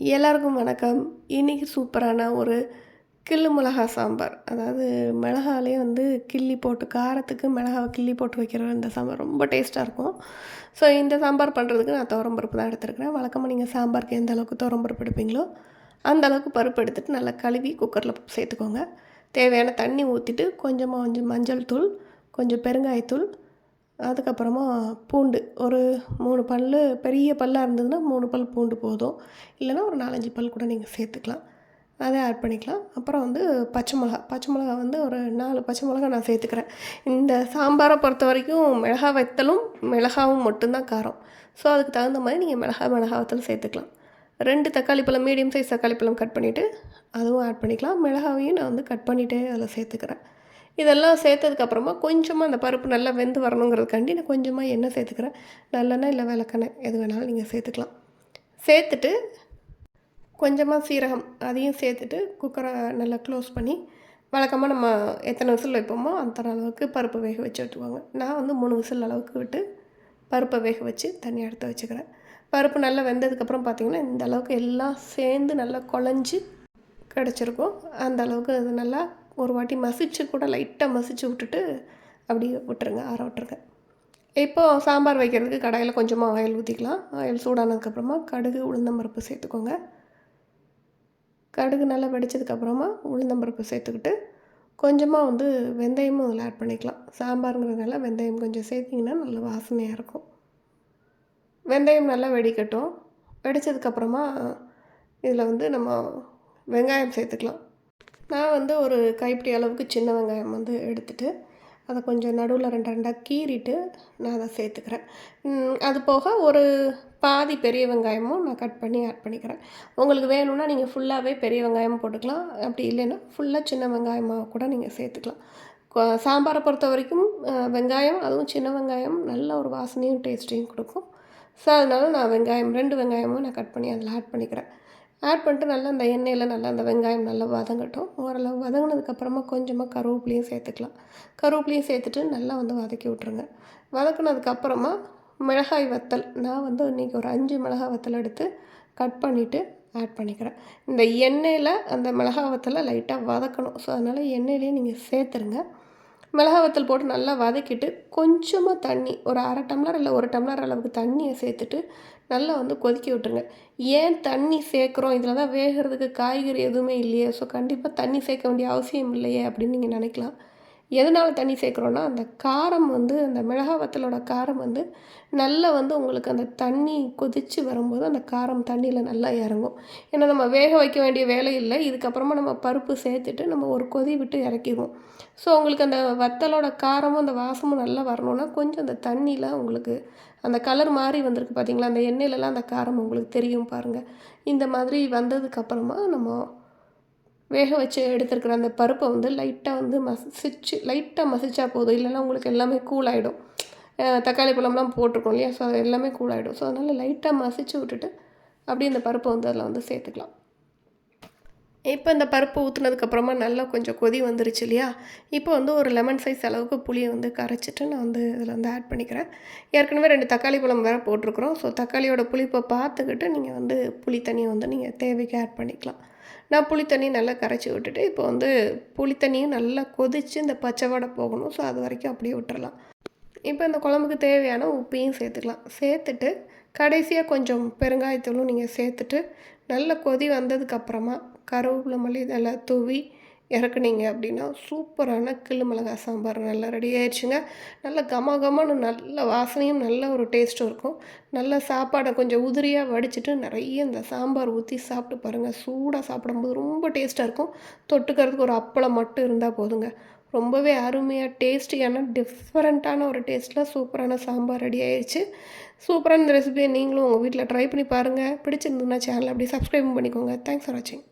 எல்லாருக்கும் வணக்கம். இன்றைக்கி சூப்பரான ஒரு கிள்ளு மிளகா சாம்பார். அதாவது மிளகாலே வந்து கிள்ளி போட்டு காரத்துக்கு மிளகாவை கிள்ளி போட்டு வைக்கிற இந்த சாம்பார் ரொம்ப டேஸ்ட்டாக இருக்கும். ஸோ இந்த சாம்பார் பண்ணுறதுக்கு நான் துவரம்பருப்பு தான் எடுத்துருக்கிறேன். வழக்கமாக நீங்கள் சாம்பாருக்கு எந்த அளவுக்கு துவரம்பருப்பு எடுப்பீங்களோ அந்த அளவுக்கு பருப்பு எடுத்துகிட்டு நல்லா கழுவி குக்கரில் சேர்த்துக்கோங்க. தேவையான தண்ணி ஊற்றிட்டு கொஞ்சமாக கொஞ்சம் மஞ்சள் தூள் கொஞ்சம் பெருங்காயத்தூள் அதுக்கப்புறமா பூண்டு. ஒரு மூணு பல் பெரிய பல்லாக இருந்ததுன்னா மூணு பல் பூண்டு போதும். இல்லைன்னா ஒரு நாலஞ்சு பல் கூட நீங்கள் சேர்த்துக்கலாம். அதை ஆட் பண்ணிக்கலாம். அப்புறம் வந்து பச்சை மிளகா. பச்சை மிளகா வந்து ஒரு நாலு பச்சை மிளகா நான் சேர்த்துக்கிறேன். இந்த சாம்பாரை பொறுத்த வரைக்கும் மிளகா வத்தலும் மிளகாவும் மட்டும்தான் காரம். ஸோ அதுக்கு தகுந்த மாதிரி நீங்கள் மிளகா மிளகா வத்தல் சேர்த்துக்கலாம். ரெண்டு தக்காளி பழம் மீடியம் சைஸ் தக்காளி பழம் கட் பண்ணிவிட்டு அதுவும் ஆட் பண்ணிக்கலாம். மிளகாவையும் நான் வந்து கட் பண்ணிகிட்டே அதில் சேர்த்துக்கிறேன். இதெல்லாம் சேர்த்ததுக்கப்புறமா கொஞ்சமாக அந்த பருப்பு நல்லா வெந்து வரணுங்கிறதுக்காண்டி நான் கொஞ்சமாக எண்ணெய் சேர்த்துக்கிறேன். நல்லெண்ணெய் இல்லை விளக்கெண்ணெய் எது வேணாலும் நீங்கள் சேர்த்துக்கலாம். சேர்த்துட்டு கொஞ்சமாக சீரகம் அதையும் சேர்த்துட்டு குக்கரை நல்லா க்ளோஸ் பண்ணி வழக்கமாக நம்ம எத்தனை விசில் வைப்போமோ அந்த அளவுக்கு பருப்பு வேக வச்சு விட்டுக்குவாங்க நான் வந்து மூணு விசில் அளவுக்கு விட்டு பருப்பை வேக வச்சு தண்ணி எடுத்து வச்சுக்கிறேன். பருப்பு நல்லா வெந்ததுக்கப்புறம் பார்த்திங்கன்னா இந்த அளவுக்கு எல்லாம் சேர்ந்து நல்லா குழஞ்சி கிடச்சிருக்கும். அந்த அளவுக்கு அது நல்லா ஒரு வாட்டி மசிச்சு கூட லைட்டாக மசிச்சு விட்டுட்டு அப்படியே விட்டுருங்க ஆற விட்டுருங்க. இப்போது சாம்பார் வைக்கிறதுக்கு கடாயில் கொஞ்சமாக ஆயில் ஊற்றிக்கலாம் ஆயில் சூடானதுக்கப்புறமா கடுகு உளுந்தம்பருப்பு சேர்த்துக்கோங்க. கடுகு நல்லா வெடித்ததுக்கப்புறமா உளுந்தம்பருப்பு சேர்த்துக்கிட்டு கொஞ்சமாக வந்து வெந்தயமும் அதில் ஆட் பண்ணிக்கலாம். சாம்பாருங்கிறதுனால வெந்தயம் கொஞ்சம் சேர்த்திங்கன்னா நல்ல வாசனையாக இருக்கும். வெந்தயம் நல்லா வெடிக்கட்டும். வெடித்ததுக்கப்புறமா இதில் வந்து நம்ம வெங்காயம் சேர்த்துக்கலாம். நான் வந்து ஒரு கைப்பிடி அளவுக்கு சின்ன வெங்காயம் வந்து எடுத்துகிட்டு அதை கொஞ்சம் நடுவில் ரெண்டு ரெண்டாக கீறிட்டு நான் அதை சேர்த்துக்கிறேன். அது போக ஒரு பாதி பெரிய வெங்காயமும் நான் கட் பண்ணி ஆட் பண்ணிக்கிறேன். உங்களுக்கு வேணும்னா நீங்கள் ஃபுல்லாகவே பெரிய வெங்காயமும் போட்டுக்கலாம். அப்படி இல்லைன்னா ஃபுல்லாக சின்ன வெங்காயமாக கூட நீங்கள் சேர்த்துக்கலாம். சாம்பாரை பொறுத்த வரைக்கும் வெங்காயம் அதுவும் சின்ன வெங்காயம் நல்ல ஒரு வாசனையும் டேஸ்ட்டையும் கொடுக்கும். ஸோ அதனால் நான் வெங்காயம் ரெண்டு வெங்காயமும் நான் கட் பண்ணி அதில் ஆட் பண்ணிக்கிறேன். ஆட் பண்ணிட்டு நல்லா அந்த எண்ணெயில் நல்லா அந்த வெங்காயம் நல்லா வதங்கட்டும். ஓரளவு வதங்கினதுக்கப்புறமா கொஞ்சமாக கருவேப்பிலையும் சேர்த்துக்கலாம். கருவேப்பிலையும் சேர்த்துட்டு நல்லா வந்து வதக்கி விட்ருங்க வதக்குனதுக்கப்புறமா மிளகாய் வத்தல் நான் வந்து இன்றைக்கி ஒரு அஞ்சு மிளகாய் வத்தல் எடுத்து கட் பண்ணிவிட்டு ஆட் பண்ணிக்கிறேன். இந்த எண்ணெயில் அந்த மிளகாய் வத்தலை லைட்டாக வதக்கணும். ஸோ அதனால் எண்ணெயிலேயே நீங்கள் சேர்த்துருங்க. மிளகா வத்தல் போட்டு நல்லா வதக்கிட்டு கொஞ்சமாக தண்ணி ஒரு அரை டம்ளர் இல்லை ஒரு டம்ளர் அளவுக்கு தண்ணியை சேர்த்துட்டு நல்லா வந்து கொதிக்க விட்டுருங்க. ஏன் தண்ணி சேர்க்குறோம்? இதில் தான் வேகிறதுக்கு காய்கறி எதுவுமே இல்லையே. ஸோ கண்டிப்பாக தண்ணி சேர்க்க வேண்டிய அவசியம் இல்லையே அப்படின்னு நீங்கள் நினைக்கலாம். எதனால் தண்ணி சேர்க்குறோன்னா அந்த காரம் வந்து அந்த மிளகா வத்தலோட காரம் வந்து நல்லா வந்து உங்களுக்கு அந்த தண்ணி கொதித்து வரும்போது அந்த காரம் தண்ணியில் நல்லா இறங்கும். ஏன்னா நம்ம வேக வைக்க வேண்டிய வேலை இல்லை. இதுக்கப்புறமா நம்ம பருப்பு சேர்த்துட்டு நம்ம ஒரு கொதி விட்டு இறக்கிடுவோம். ஸோ உங்களுக்கு அந்த வத்தலோட காரமும் அந்த வாசமும் நல்லா வரணுன்னா கொஞ்சம் அந்த தண்ணியில் உங்களுக்கு அந்த கலர் மாதிரி வந்திருக்கு பார்த்தீங்களா அந்த எண்ணெயிலலாம் அந்த காரம் உங்களுக்கு தெரியும் பாருங்கள் இந்த மாதிரி வந்ததுக்கப்புறமா நம்ம வேக வச்சு எடுத்துருக்கிற அந்த பருப்பை வந்து லைட்டாக வந்து மசிச்சு லைட்டாக மசிச்சா போதும். இல்லைன்னா உங்களுக்கு எல்லாமே கூல் ஆகிடும் தக்காளி பழம்லாம் போட்டிருக்கோம் இல்லையா? ஸோ அது எல்லாமே கூல் ஆகிடும் ஸோ அதனால் லைட்டாக மசிச்சு விட்டுட்டு அப்படியே இந்த பருப்பை வந்து அதில் வந்து சேர்த்துக்கலாம். இப்போ இந்த பருப்பு ஊற்றுனதுக்கப்புறமா நல்லா கொஞ்சம் கொதி வந்துருச்சு இல்லையா? இப்போ வந்து ஒரு லெமன் சைஸ் அளவுக்கு புளியை வந்து கரைச்சிட்டு நான் வந்து இதில் வந்து ஆட் பண்ணிக்கிறேன். ஏற்கனவே ரெண்டு தக்காளி பழம் வேறு போட்டிருக்குறோம். ஸோ தக்காளியோட புளிப்பை பார்த்துக்கிட்டு நீங்கள் வந்து புளி தண்ணியை வந்து நீங்கள் தேவைக்கு ஆட் பண்ணிக்கலாம். நான் புளி நல்லா கரைச்சி விட்டுட்டு இப்போ வந்து புளி தண்ணியும் நல்லா கொதித்து இந்த பச்சை வடை போகணும். ஸோ அது வரைக்கும் அப்படியே விட்டுறலாம். இப்போ இந்த குழம்புக்கு தேவையான உப்பையும் சேர்த்துக்கலாம். சேர்த்துட்டு கடைசியாக கொஞ்சம் பெருங்காயத்தூளும் நீங்கள் சேர்த்துட்டு நல்ல கொதி வந்ததுக்கப்புறமா கருவேப்பிலை மல்லி இதெல்லாம் தூவி இறக்குனீங்க அப்படின்னா சூப்பரான கிள்ளு மிளகாய் சாம்பார் நல்லா ரெடி ஆயிடுச்சுங்க. நல்லா கம கமன்னு நல்ல வாசனையும் நல்ல ஒரு டேஸ்ட்டும் இருக்கும். நல்ல சாப்பாடை கொஞ்சம் உதிரியாக வடிச்சிட்டு நிறைய இந்த சாம்பார் ஊற்றி சாப்பிட்டு பாருங்கள் சூடாக சாப்பிடும்போது ரொம்ப டேஸ்ட்டாக இருக்கும். தொட்டுக்கிறதுக்கு ஒரு அப்பளம் மட்டும் இருந்தால் போதுங்க. ரொம்பவே அருமையாக டேஸ்டியான டிஃப்ரெண்ட்டான ஒரு டேஸ்ட்டில் சூப்பரான சாம்பார் ரெடி ஆயிடுச்சு. சூப்பரான இந்த ரெசிபியை நீங்களும் உங்கள் வீட்டில் ட்ரை பண்ணி பாருங்கள் பிடிச்சிருந்ததுன்னா சேனல் அப்படி சப்ஸ்கிரைப் பண்ணிக்கோங்க. தேங்க்ஸ் ஃபார் வாட்சிங்